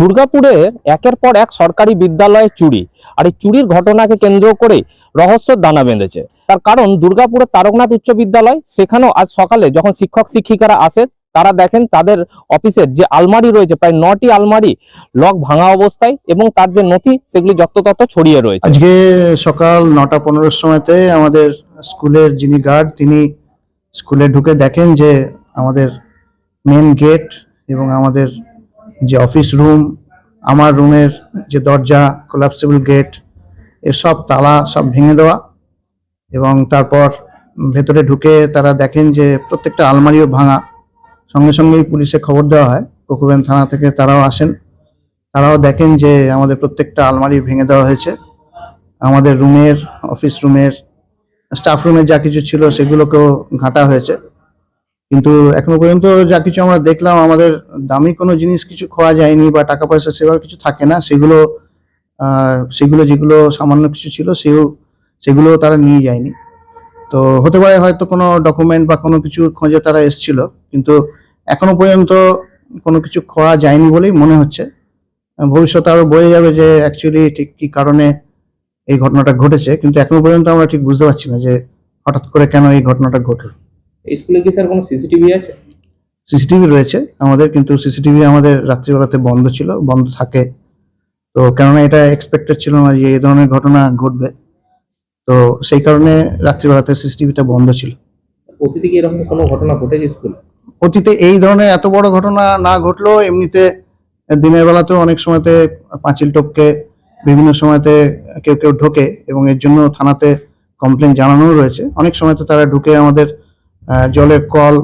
দুর্গাপুরে একের পর এক সরকারি বিদ্যালয়ে চুরি। আর এই চুরির ঘটনাকে কেন্দ্র করে রহস্যের দানা বেঁধেছে। তার কারণ দুর্গাপুরের তারকনাথ উচ্চ বিদ্যালয়, সেখানেও আজ সকালে যখন শিক্ষক, শিক্ষিকারা আসেন তারা দেখেন তাদের অফিসের যে আলমারি রয়েছে, প্রায় নটি আলমারি লক ভাঙা অবস্থায় এবং তার যে নথি, সেগুলি যত্রতত্র ছড়িয়ে রয়েছে। আজকে সকাল নটা পনেরোর সময়তে আমাদের স্কুলের যিনি গার্ড, তিনি স্কুলে ঢুকে দেখেন যে আমাদের মেন গেট এবং আমাদের যে অফিস রুম আমার রুমের যে দরজা কোলাপসিবল গেট এসব তালা সব ভেঙে দেওয়া এবং তারপর ভেতরে ঢুকে তারা দেখেন যে প্রত্যেকটা আলমারিও ভাঙা। সঙ্গে সঙ্গেই পুলিশে খবর দেওয়া হয়। কুকুবেন থানা থেকে তারাও আসেন। তারাও দেখেন যে আমাদের প্রত্যেকটা আলমারি ভেঙে দেওয়া হয়েছে। আমাদের রুমের অফিস রুমের স্টাফ রুমের যা কিছু ছিল সেগুলোকেও ঘাঁটা হয়েছে। কিন্তু এখনও পর্যন্ত যা কিছু আমরা দেখলাম, আমাদের দামি কোনো জিনিস কিছু খোয়া যায়নি বা টাকা পয়সা সেভাবে কিছু থাকে না, সেগুলো সেগুলো যেগুলো সামান্য কিছু ছিল, সেও, সেগুলো তারা নিয়ে যায়নি। তো হতে পারে হয়তো কোনো ডকুমেন্ট বা কোনো কিছু খোঁজে তারা এসছিল, কিন্তু এখনও পর্যন্ত কোনো কিছু খোয়া যায়নি বলেই মনে হচ্ছে। ভবিষ্যতে আরও বোঝা যাবে যে অ্যাকচুয়ালি ঠিক কি কারণে এই ঘটনাটা ঘটেছে, কিন্তু এখনও পর্যন্ত আমরা ঠিক বুঝতে পারছি না যে হঠাৎ করে কেন এই ঘটনাটা ঘটলো। স্কুলে কি স্যার কোনো সিসিটিভি আছে? সিসিটিভি রয়েছে আমাদের কিন্তু সিসিটিভি আমাদের রাত্রিবেলাতে বন্ধ ছিল বন্ধ থাকে। তো কেননা এটা এক্সপেক্টেড ছিল না যে এই ধরনের ঘটনা ঘটবে। তো সেই কারণে রাত্রিবেলাতে সিসিটিভিটা বন্ধ ছিল। অতীতে কি এরকম কোনো ঘটনা ঘটেছে স্কুলে? অতীতে এই ধরনের এত বড় ঘটনা না ঘটলেও এমনিতে দিনের বেলাতেও অনেক সময়তে পাঁচিল টপকে বিভিন্ন সময়তে কেউ কেউ ঢোকে এবং এর জন্য থানাতে কমপ্লেন জানানো রয়েছে। অনেক সময়তে তারা ঢুকে আমাদের জলের কল,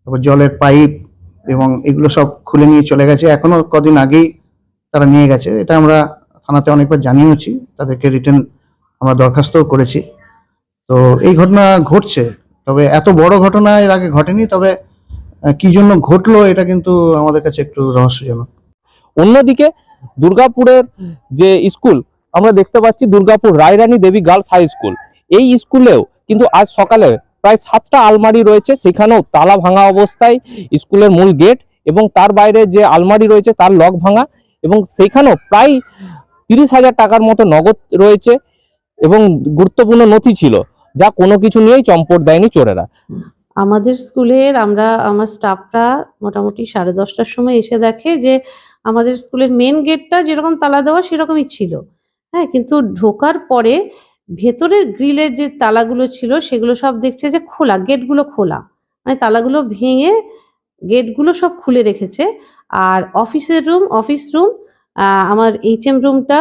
তারপর জলের পাইপ এবং এগুলো সব খুলে নিয়ে চলে গেছে। এখনও কদিন আগেই তারা নিয়ে গেছে। এটা আমরা থানাতে অনেকবার জানিয়েওছি। তাদেরকে রিটার্ন আমরা দরখাস্তও করেছি। তো এই ঘটনা ঘটছে। তবে এত বড় ঘটনা এর আগে ঘটেনি। তবে কি জন্য ঘটলো এটা কিন্তু আমাদের কাছে একটু রহস্যজনক। অন্যদিকে দুর্গাপুরের যে স্কুল, আমরা দেখতে পাচ্ছি Durgapur Rayrani Debi girls high school. এই স্কুলেও কিন্তু আজ সকালে প্রায় সাতটা আলমারি রয়েছে, সেখানেও তালা ভাঙা অবস্থায় স্কুলের মূল গেট এবং তার বাইরে যে আলমারি রয়েছে তার লক ভাঙা এবং সেখানেও প্রায় তিরিশ হাজার টাকার মতো নগদ রয়েছে এবং গুরুত্বপূর্ণ নথি ছিল, যা কোনো কিছু নিয়েই চম্পট দেয়নি চোরেরা। আমাদের স্কুলের, আমরা, আমার স্টাফরা মোটামুটি সাড়ে দশটার সময় এসে দেখে যে আমাদের স্কুলের মেন গেটটা যেরকম তালা দেওয়া সেরকমই ছিল। হ্যাঁ কিন্তু ঢোকার পরে ভেতরের গ্রিলের যে তালাগুলো ছিল, সেগুলো সব দেখছে যে খোলা, গেটগুলো খোলা। মানে তালাগুলো ভেঙে গেটগুলো সব খুলে রেখেছে। আর অফিসের রুম, অফিস রুম আমার এইচএম রুমটা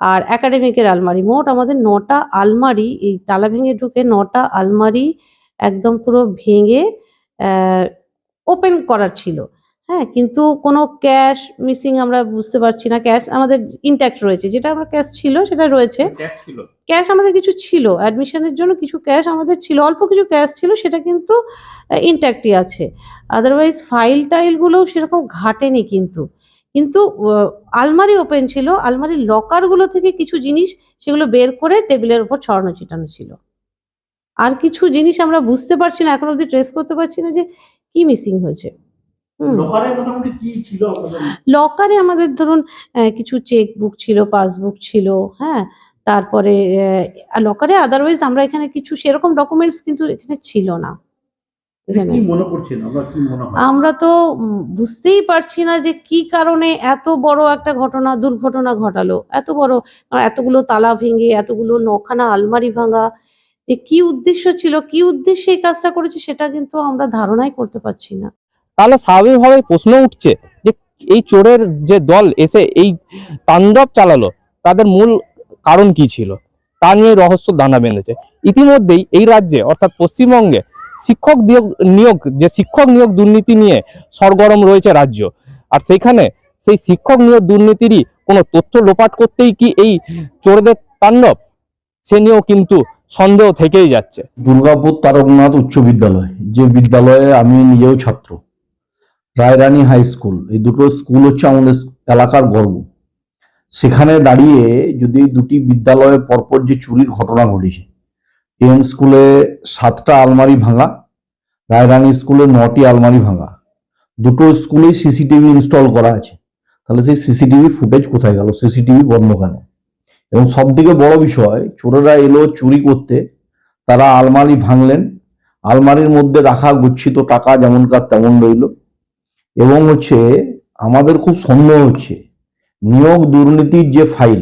আর একাডেমিকের আলমারি। মোট আমাদের নটা আলমারি, এই তালা ভেঙে ঢুকে নটা আলমারি একদম পুরো ভেঙে ওপেন করার ছিল। হ্যাঁ কিন্তু কোনো ক্যাশ মিসিং আমরা বুঝতে পারছি না। ক্যাশ আমাদের ইনট্যাক্ট রয়েছে। যেটা আমার ক্যাশ ছিল সেটা রয়েছে। ক্যাশ আমাদের কিছু ছিল। অ্যাডমিশনের জন্য কিছু ক্যাশ আমাদের ছিল। অল্প কিছু ক্যাশ ছিল সেটা কিন্তু ইনট্যাক্টই আছে। আদারওয়াইজ ফাইল টাইলগুলোও সেরকম ঘাটেনি কিন্তু। কিন্তু আলমারি ওপেন ছিল। আলমারির লকারগুলো থেকে কিছু জিনিস সেগুলো বের করে টেবিলের উপর ছড়ানো ছিটানো ছিল। আর কিছু জিনিস আমরা বুঝতে পারছি না এখন অবধি ট্রেস করতে পারছি না যে কি মিসিং হয়েছে। লোকারে আমাদের ধরুন কিছু চেক বুক ছিল পাসবুক ছিল হ্যাঁ? তারপরে লকারে আদারওয়াইজ আমরা এখানে কিছু সেরকম ডকুমেন্টস কিন্তু এখানে ছিল না। আমরা তো বুঝতেই পারছি না যে কি কারণে এত বড় একটা ঘটনা দুর্ঘটনা ঘটালো। এত বড় এতগুলো তালা ভেঙে এতগুলো নখানা আলমারি ভাঙা যে কি উদ্দেশ্য ছিল কি উদ্দেশ্যে এই কাজটা করেছে সেটা কিন্তু আমরা ধারণাই করতে পারছি না। তাহলে স্বাভাবিকভাবে প্রশ্ন উঠছে যে এই চোরের যে দল এসে এই তাণ্ডব চালালো, তাদের মূল কারণ কি ছিল? তা নিয়ে রহস্য দানা বেঁধেছে। ইতিমধ্যেই এই রাজ্যে, অর্থাৎ পশ্চিমবঙ্গে, শিক্ষক নিয়োগ নিয়োগ, যে শিক্ষক নিয়োগ দুর্নীতি নিয়ে সরগরম রয়েছে রাজ্য। আর সেইখানে সেই শিক্ষক নিয়োগ দুর্নীতিরই কোনো তথ্য লোপাট করতেই কি এই চোরদের তাণ্ডব? সে নিয়েও কিন্তু সন্দেহ থেকেই যাচ্ছে। দুর্গাপুর তারকনাথ উচ্চ বিদ্যালয়, যে বিদ্যালয়ে আমি নিজেও ছাত্র রায়রানী হাই স্কুল, এই দুটো স্কুল হচ্ছে আমাদের এলাকার গর্ব। সেখানে দাঁড়িয়ে যদি দুটি বিদ্যালয়ে পরপর যে চুরির ঘটনা ঘটেছে, টেন স্কুলে সাতটা আলমারি ভাঙা, রায়রানী স্কুলে নটি আলমারি ভাঙা, দুটো স্কুলেই সিসিটিভি ইনস্টল করা আছে। তাহলে সেই সিসিটিভি ফুটেজ কোথায় গেল? সিসিটিভি বন্ধ কেন? এবং সব থেকে বড় বিষয়, চোরেরা এলো চুরি করতে, তারা আলমারি ভাঙলেন, আলমারির মধ্যে রাখা গুচ্ছিত টাকা যেমনকার তেমন রইল। এবং হচ্ছে আমাদের খুব সন্দেহ হচ্ছে। নিয়োগ দুর্নীতির যে ফাইল,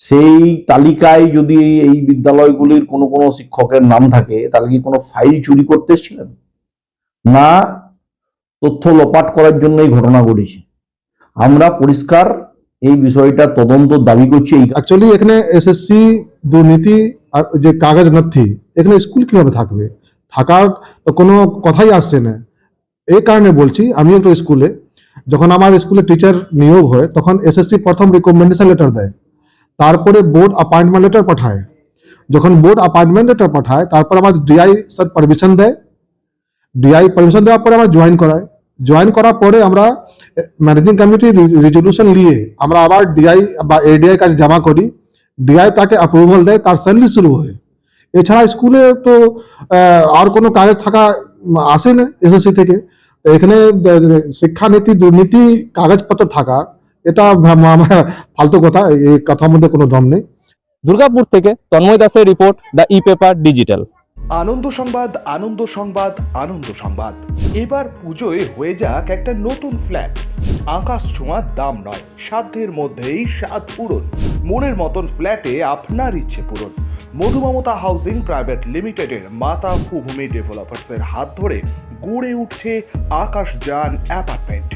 সেই তালিকায় যদি এই বিদ্যালয়গুলির কোনো কোনো শিক্ষকের নাম থাকে, তাহলে কি কোনো ফাইল চুরি করতে এসেছিলেন? না, তথ্য লোপাট করার জন্য এই ঘটনা ঘটেছে। আমরা পরিষ্কার এই বিষয়টা তদন্ত দাবি করছি অ্যাকচুয়ালি এখানে এসএসসি দুর্নীতি যে কাগজ নথি, এখানে স্কুল কীভাবে থাকবে? থাকার কোনো কথাই আসছে না। এই কারণে বলছি, আমিও তো স্কুলে, যখন আমার স্কুলে টিচার নিয়োগ হয়, তখন এসএসসি প্রথম রিকমেন্ডেশন লেটার দেয়। তারপরে বোর্ড অ্যাপয়েন্টমেন্ট লেটার পাঠায়। যখন বোর্ড অ্যাপয়েন্টমেন্ট লেটার পাঠায়, তারপর আমার ডিআই স্যার পারমিশন দেয়। ডিআই পারমিশন দেওয়ার পরে আমরা জয়েন করাই। জয়েন করার পরে আমরা ম্যানেজিং কমিটি রেজলিউশন নিয়ে আমরা আবার ডিআই বা এডিআই কাছে জমা করি। ডিআই তাকে অ্যাপ্রুভাল দেয়, তার স্যালারি শুরু হয়। এছাড়া স্কুলে তো আর কোনো কাগজ থাকা আসে না এসএসসি থেকে। এখানে শিক্ষানীতি দুর্নীতি কাগজপত্র থাকা এটা ফালতু কথা এই কথার মধ্যে কোনো দম নেই। দুর্গাপুর থেকে তন্ময় দাসের report the e paper digital. Ananda Sangbad Ananda Sangbad আনন্দ সংবাদ। এবার পুজোয় হয়ে যাক একটা নতুন ফ্ল্যাট আকাশ ছোঁয়ার দাম নয় সাধ্যের মধ্যেই স্বাদ পূরণ। মনের মতন ফ্ল্যাটে আপনার ইচ্ছে পূরণ। মধুমমতা হাউজিং প্রাইভেট লিমিটেডের মাতা ভূমি ডেভেলপার্সের হাত ধরে গড়ে উঠছে আকাশযান অ্যাপার্টমেন্ট।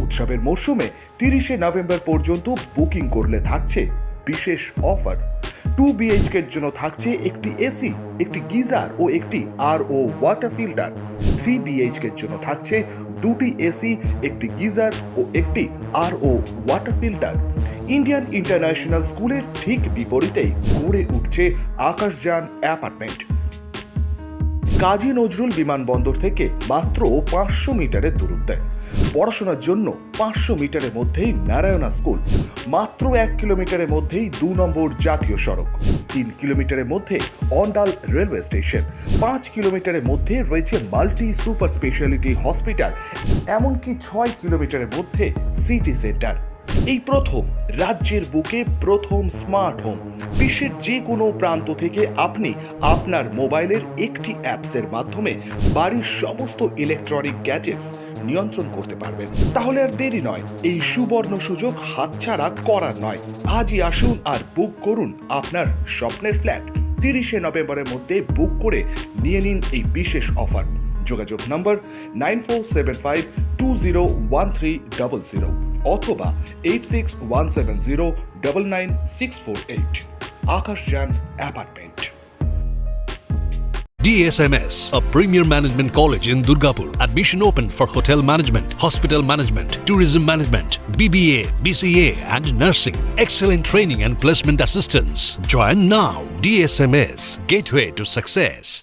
উৎসবের মরশুমে তিরিশে নভেম্বর পর্যন্ত বুকিং করলে থাকছে বিশেষ অফার। টু বিএইচকের জন্য থাকছে একটি এসি একটি গিজার ও একটি R O water filter three বিএইচকের জন্য থাকছে দুটি এসি একটি গিজার ও একটি R O water filter Indian international স্কুলের ঠিক বিপরীতেই গড়ে উঠছে আকাশযান অ্যাপার্টমেন্ট। কাজী নজরুল বিমানবন্দর থেকে মাত্র পাঁচশো মিটারের দূরত্বে পড়াশোনার জন্য পাঁচশো মিটারের মধ্যেই নারায়ণা স্কুল, মাত্র এক কিলোমিটারের মধ্যেই দু নম্বর জাতীয় সড়ক, তিন কিলোমিটারের মধ্যে অন্ডাল রেলওয়ে স্টেশন, পাঁচ কিলোমিটারের মধ্যে রয়েছে মাল্টি সুপার স্পেশালিটি হসপিটাল, এমনকি ছয় কিলোমিটারের মধ্যে সিটি সেন্টার। এই প্রথম, রাজ্যের বুকে প্রথম স্মার্ট হোম বিশ্বের যে কোনো প্রান্ত থেকে আপনি আপনার মোবাইলের একটি অ্যাপসের মাধ্যমে বাড়ির সমস্ত ইলেকট্রনিক গ্যাজেটস নিয়ন্ত্রণ করতে পারবেন। তাহলে আর দেরি নয়, এই সুবর্ণ সুযোগ হাতছাড়া করার নয়। আজই আসুন আর বুক করুন আপনার স্বপ্নের ফ্ল্যাট তিরিশে নভেম্বরের মধ্যে বুক করে নিয়ে নিন এই বিশেষ অফার যোগাযোগ নম্বর nine four seven five two zero one three double zero. অথবা eight six one seven zero double nine six four eight Akashyan apartment DSMS, a premier management college in Durgapur. Admission open for hotel management, hospital management, tourism management, BBA, BCA, and nursing. Excellent training and placement assistance. Join now. DSMS, gateway to success.